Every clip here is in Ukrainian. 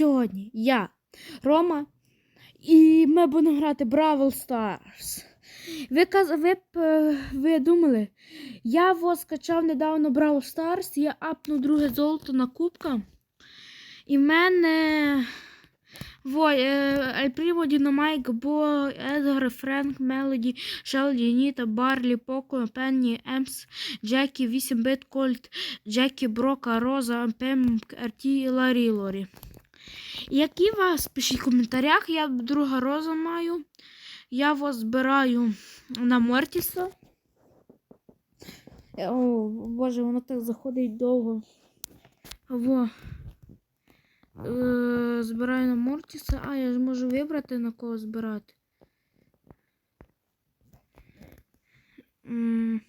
сьогодні я, Рома, і ми будемо грати Бравл Старс. Ви, ви, е, ви думали, я вас скачав недавно Бравл Старс, я апнув друге золото на кубка. І в мене во, е, Дінамайк, Бо, Едгар, Френк, Мелоді, Шелді, Ніта, Барлі, Поко, Пенні, Емс, Джекі, 8 бит Кольт, Джекі, Брока, Роза, Пем, Арті і Ларі Лорі. Які вас пишіть в коментарях, я друга роза маю. Я вас збираю на Мортіса. О, боже, воно так заходить довго. Во. Е, збираю на Мортіса. А, я ж можу вибрати на кого збирати. М,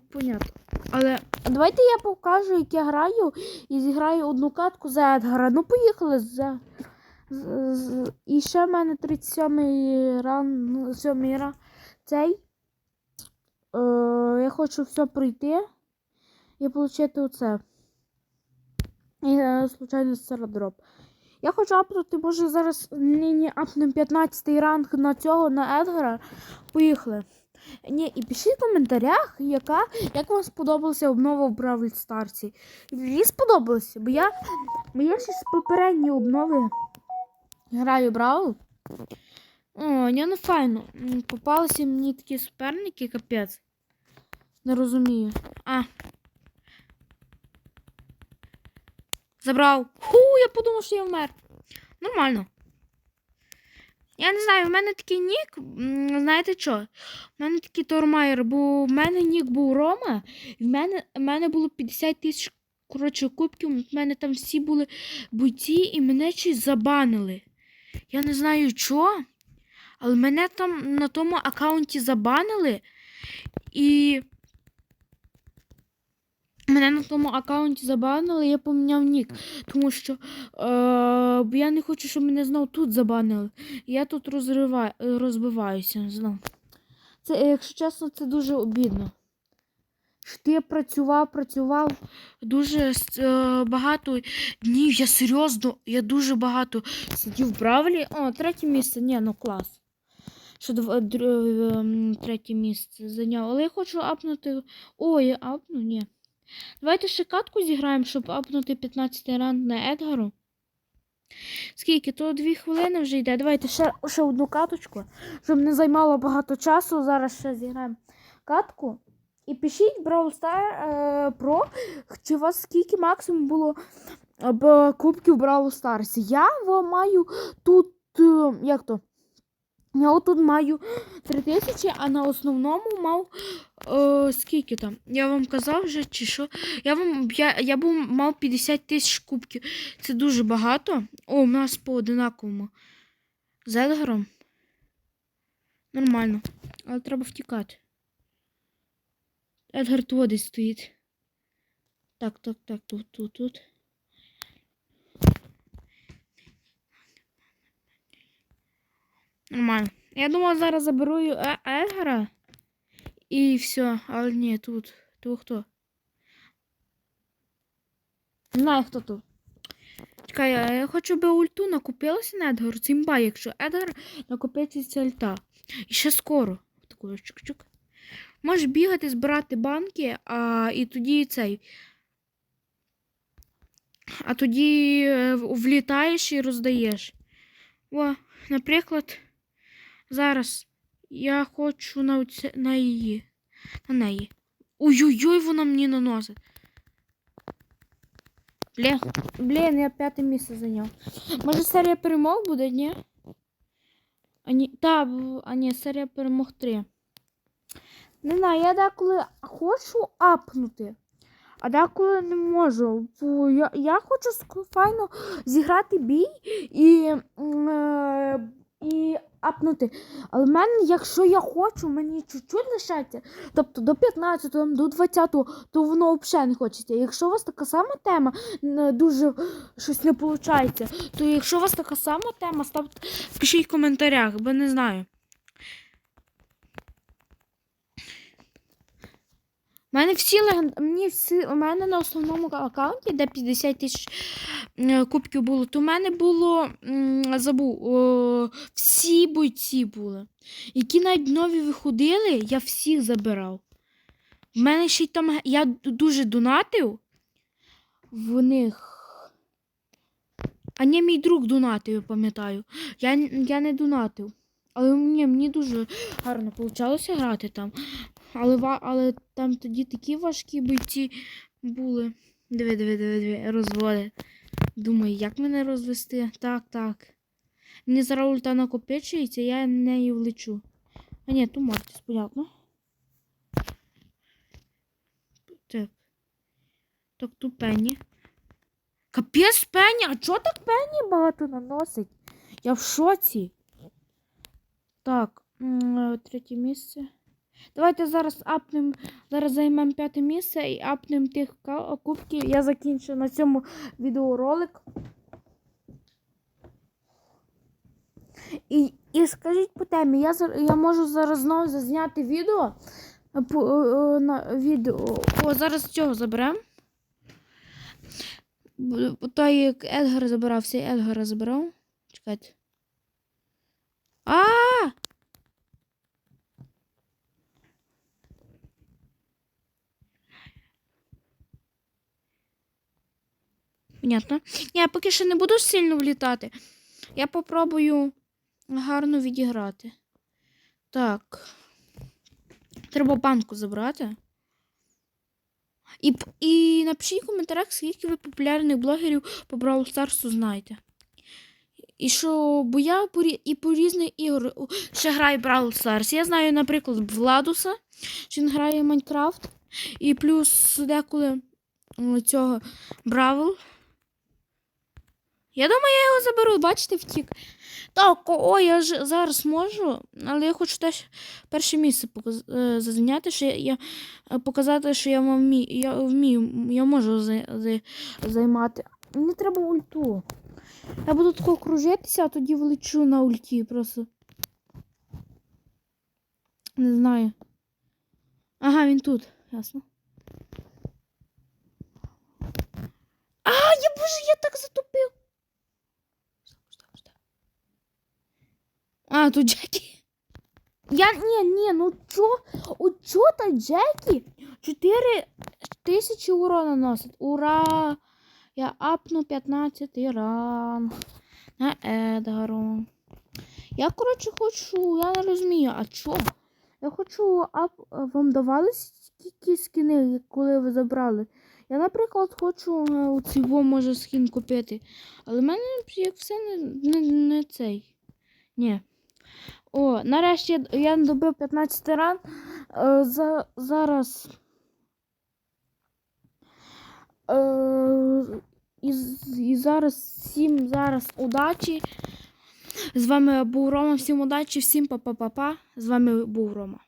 понятно. Але давайте я покажу, як я граю, і зіграю одну катку за Едгара. Ну, поїхали за. з- І ще в мене 37-й ран, ну, 7 ран. Цей. Е, я хочу все пройти і отримати оце. І, е, случайно середроп. Я хочу апнути, може зараз нині апнем 15-й ранг на цього, на Едгара. Поїхали. Ні, і пишіть в коментарях, яка, як вам сподобалася обнова в Бравл Старсі. Мені сподобалося, бо я, бо я ще з попередньої обнови граю Бравл. О, ні, ну файно. Попалися мені такі суперники, капець. Не розумію. А. Забрав. Ху, я подумав, що я вмер. Нормально. Я не знаю, в мене такий нік. Знаєте що? У мене такий Тормайер, бо в мене нік був Рома, і в мене, в мене було 50 тисяч коротше, кубків. В мене там всі були бойці, і мене щось забанили. Я не знаю чого, але мене там на тому аккаунті забанили. І. Мене на тому аккаунті забанили, я поміняв нік. Тому що е, я не хочу, щоб мене знов тут забанили. Я тут розриваю, розбиваюся знов. Це, е, якщо чесно, це дуже обідно. Що ти працював, працював дуже е, багато днів. Я серйозно, я дуже багато сидів в Бравлі. О, третє місце. Ні, ну клас. Що дв- др- ем, третє місце зайняв. Але я хочу апнути. О, я апну, ні. Давайте ще катку зіграємо, щоб апнути 15 ранг на Едгару. Скільки? То дві хвилини вже йде. Давайте ще, ще одну каточку, щоб не займало багато часу. Зараз ще зіграємо катку. І пишіть Brawl Star е, Pro, чи у вас скільки максимум було е, кубків Brawl Stars. Я во, маю тут, е, як то? Я отут маю 3000, а на основному мав е, скільки там? Я вам казав вже, чи що? Я вам я, я був мав 50 тисяч кубків. Це дуже багато. О, у нас по одинаковому. З Едгаром. Нормально. Але треба втікати. Едгар тут десь стоїть. Так, так, так, тут, тут, тут. Нормально. Я думала, зараз заберу Е- Едгара. І все. Але ні, тут. Тут хто? Не знаю, хто тут. Чекай, я, я хочу би ульту накупилася на Едгару. Це імба, якщо Едгар накопиться ульта. І ще скоро. Такою чук-чук. Можеш бігати, збирати банки, а і тоді цей. А тоді е, влітаєш і роздаєш. О, наприклад, зараз я хочу на, оце, на її. На неї. Ой-ой-ой, вона мені наносить. Блін, блін, я п'яте місце зайняв. Може серія перемог буде, ні? А ні, та, а ні, серія перемог 3. Не знаю, я деколи хочу апнути, а деколи не можу. Бо я, я хочу файно зіграти бій і, е, і апнути. Але в мене, якщо я хочу, мені чуть-чуть лишається, тобто до 15, до 20, то воно взагалі не хочеться. Якщо у вас така сама тема, дуже щось не виходить, то якщо у вас така сама тема, ставте, пишіть в коментарях, бо не знаю. У мене всі легенд... Мені всі... У мене на основному аккаунті, де 50 тисяч е, кубків було, то в мене було забув. О, всі бойці були. Які навіть нові виходили, я всіх забирав. В мене ще й там я дуже донатив в них. А ні, мій друг донатив, я пам'ятаю. Я, я не донатив. Але мені, мені дуже гарно вийшло грати там. Але, але там тоді такі важкі бойці були. Диви, диви, диви, диви, розводи. Думаю, як мене розвести? Так, так. Мені зараз ульта накопичується, я нею влечу. А ні, то Мортіс, понятно. Так. Так, тут Пенні. Капець Пенні, а чого так Пенні багато наносить? Я в шоці. Так, е, третє місце. Давайте зараз апнем, зараз займемо п'яте місце і апнем тих кубків. Я закінчу на цьому відеоролик. І, і скажіть по темі, я, я можу зараз знову зазняти відео. е, По, е, на відео. О, зараз цього заберемо. Той як Едгар забирався, Едгара забирав. Чекайте. А! Понятно. Ні, я поки що не буду сильно влітати. Я попробую гарно відіграти. Так. Треба банку забрати. І, і напишіть в коментарях, скільки ви популярних блогерів по Brawl Старсу знаєте. І що, бо я і по різних ігор ще граю Brawl Stars. Я знаю, наприклад, Владуса, що він грає Майнкрафт. І плюс деколи цього Бравл. Я думаю, я його заберу, бачите, втік. Так, о, я ж зараз можу, але я хочу теж перше місце показ... е, зайняти, що я, е, показати, що я вмію, я вмію, я можу за... за... займати. Мені треба ульту. Я буду тако кружитися, а тоді влечу на ульті просто. Не знаю. Ага, він тут, ясно. А, я боже, я так затупив. А, тут Джекі. Я ні, ні, ну чо? О, чо та Джекі? 4 тисячі урона носить. Ура! Я апну 15 ранг на Едгару. Я, коротше, хочу, я не розумію, а чо? Я хочу, ап... вам давали скільки скини, коли ви забрали? Я, наприклад, хочу е, у цього може скін купити. Але в мене як все не, не, не цей. Ні. О, нарешті я- добив 15 ран. Е, за, зараз. Е, і, і зараз всім зараз удачі. З вами був Рома. Всім удачі, всім па-па-па-па. З вами був Рома.